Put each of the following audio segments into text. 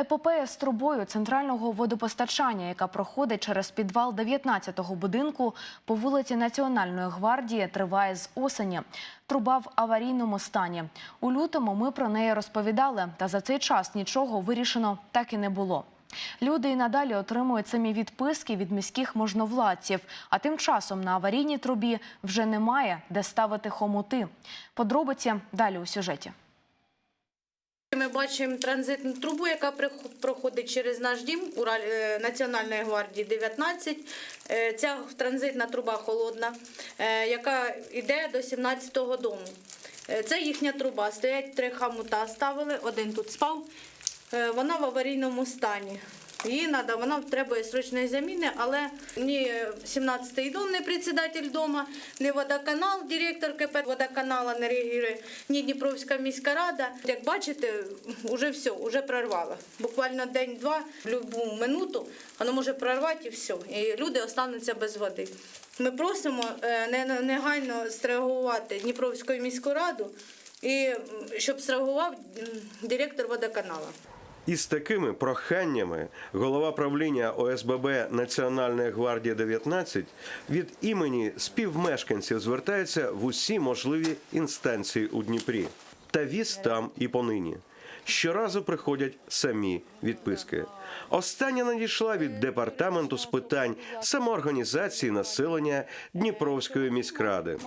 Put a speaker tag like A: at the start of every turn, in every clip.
A: Епопея з трубою центрального водопостачання, яка проходить через підвал 19-го будинку по вулиці Національної гвардії, триває з осені. Труба в аварійному стані. У лютому ми про неї розповідали, та за цей час нічого вирішено так і не було. Люди і надалі отримують самі відписки від міських можновладців, а тим часом на аварійній трубі вже немає де ставити хомути. Подробиці далі у сюжеті.
B: Бачимо транзитну трубу, яка проходить через наш дім е, Національної гвардії 19. Е, Ця транзитна труба холодна, е, яка йде до 17-го дому. Це їхня труба. Стоять три хамута, ставили, один тут спав. Вона в аварійному стані. Її надо, вона требує срочної заміни, але ні 17-й дом, не председатель дома, ні водоканал, директор КП водоканала не реагує, ні Дніпровська міська рада. Як бачите, вже все, вже прорвало. Буквально день-два, в будь-яку минуту, воно може прорвати і все. І люди остануться без води. Ми просимо е, не- негайно зреагувати Дніпровську міську раду і щоб зреагував директор водоканалу.
C: Із такими проханнями голова правління ОСББ Національної гвардії 19 від імені співмешканців звертається в усі можливі інстанції у Дніпрі та віз там і понині. Щоразу приходять самі відписки. Остання надійшла від департаменту з питань самоорганізації населення Дніпровської міськради.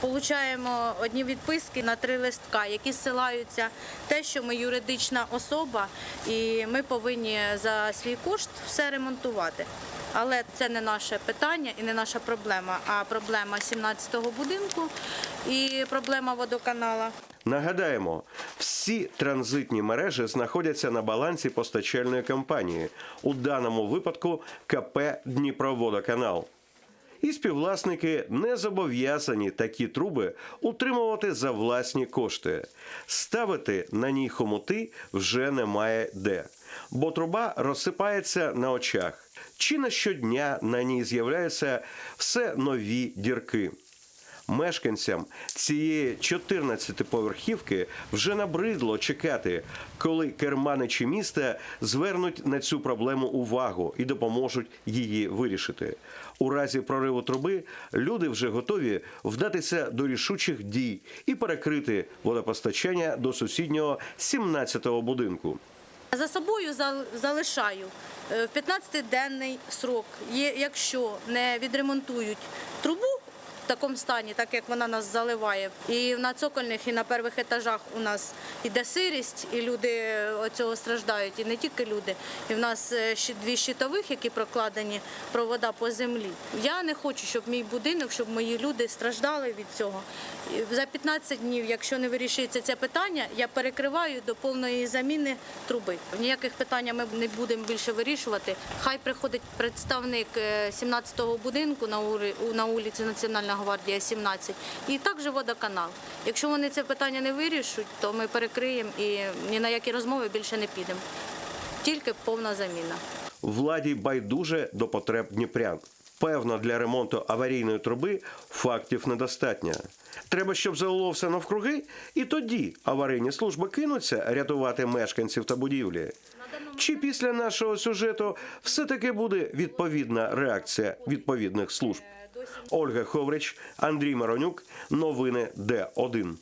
B: Получаємо одні відписки на три листка, які ссилаються те, що ми юридична особа, і ми повинні за свій кошт все ремонтувати. Але це не наше питання і не наша проблема, а проблема 17-го будинку і проблема водоканала.
C: Нагадаємо, всі транзитні мережі знаходяться на балансі постачальної компанії, у даному випадку КП Дніпроводоканал. І співвласники не зобов'язані такі труби утримувати за власні кошти. Ставити на ній хомути вже немає де, бо труба розсипається на очах. Чи на щодня на ній з'являються все нові дірки. Мешканцям цієї 14-поверхівки вже набридло чекати, коли керманичі міста звернуть на цю проблему увагу і допоможуть її вирішити. У разі прориву труби люди вже готові вдатися до рішучих дій і перекрити водопостачання до сусіднього 17-го будинку.
B: За собою зал- залишаю е, в 15-денний срок. Якщо не відремонтують трубу такому стані, так як вона нас заливає, і на цокольних, і на перших етажах у нас іде сирість, і люди цього страждають, і не тільки люди. І в нас е, ще дві щитових, які прокладені провода по землі. Я не хочу, щоб мій будинок, щоб мої люди страждали від цього. За 15 днів, якщо не вирішується це питання, я перекриваю до повної заміни труби. Ніяких питань ми не будемо більше вирішувати. Хай приходить представник е, 17-го будинку на вулиці Національна гвардія 17 і також водоканал. Якщо вони це питання не вирішуть, то ми перекриємо і ні на які розмови більше не підемо. Тільки повна заміна.
C: Владі байдуже до потреб дніпрян. Певно, для ремонту аварійної труби фактів недостатньо. Треба, щоб залило все навкруги, і тоді аварійні служби кинуться рятувати мешканців та будівлі. Чи після нашого сюжету все-таки буде відповідна реакція відповідних служб? Ольга Ховрич, Андрій Маронюк, новини Д1.